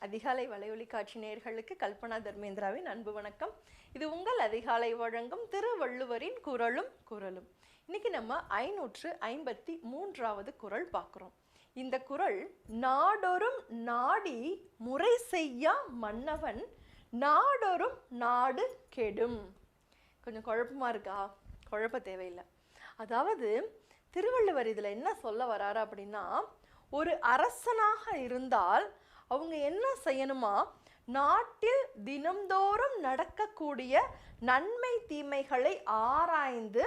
அதிகாலை வலையொலி காட்சி நேயர்களுக்கு கல்பனா தர்மேந்திராவின் அன்பு வணக்கம். இது உங்கள் அதிகாலை வழங்கும் திருவள்ளுவரின் குரலும் குரலும். இன்னைக்கு நம்ம ஐநூற்று ஐம்பத்தி மூன்றாவது குரல் பார்க்குறோம். இந்த குரல் நாடொரும் நாடி முறை செய்யா மன்னவன் நாடொரும் நாடு கெடும். கொஞ்சம் குழப்பமாக இருக்கா? குழப்ப தேவையில்லை. அதாவது திருவள்ளுவர் இதில் என்ன சொல்ல வராரு அப்படின்னா ஒரு அரசனாக இருந்தால் அவங்க என்ன செய்யணுமா? நாட்டில் தினம்தோறும் நடக்கக்கூடிய நன்மை தீமைகளை ஆராய்ந்து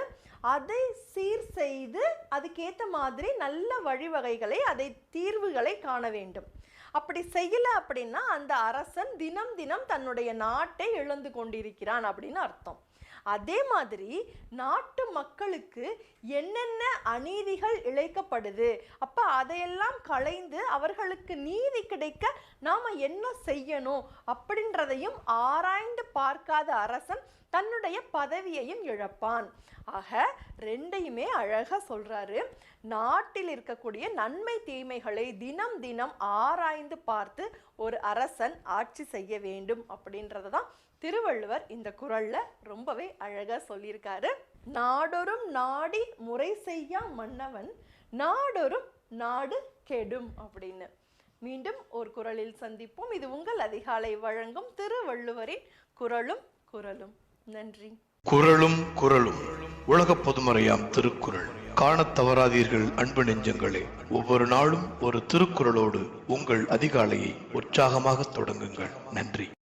அதை சீர் செய்து அதுக்கேற்ற மாதிரி நல்ல வழிவகைகளை அதை தீர்வுகளை காண வேண்டும். அப்படி செய்யல அப்படின்னா அந்த அரசன் தினம் தினம் தன்னுடைய நாட்டை இழந்து கொண்டிருக்கிறான் அப்படின்னு அர்த்தம். அதே மாதிரி நாட்டு மக்களுக்கு என்னென்ன அநீதிகள் இழைக்கப்படுது அப்போ அதையெல்லாம் களைந்து அவர்களுக்கு நீதி கிடைக்க நாம் என்ன செய்யணும் அப்படின்றதையும் ஆராய்ந்து பார்க்காத அரசன் தன்னுடைய பதவியையும் இழப்பான். ஆக ரெண்டையுமே அழகாக சொல்கிறாரு நாட்டில் இருக்கக்கூடிய நன்மை தீமைகளை தினம் தினம் ஆராய்ந்து பார்த்து ஒரு அரசன் ஆட்சி செய்ய வேண்டும் அப்படின்றத தான் திருவள்ளுவர் இந்த குரலில் ரொம்பவே அழகா சொல்லியிருக்காரு. நாடொரும் நாடி முறை செய்யா மன்னவன் நாடொரும் நாடு கெடும் அப்படின்னு. மீண்டும் ஒரு குறளில் சந்திப்போம். இது உங்கள் அதிகாலை வழங்கும் திருவள்ளுவரின் குறளும் குரலும். நன்றி. குரலும் குரலும் உலக பொதுமறையாம் திருக்குறள். காணத் தவறாதீர்கள் அன்பு நெஞ்சங்களே. ஒவ்வொரு நாளும் ஒரு திருக்குறளோடு உங்கள் அதிகாலையை உற்சாகமாக தொடங்குங்கள். நன்றி.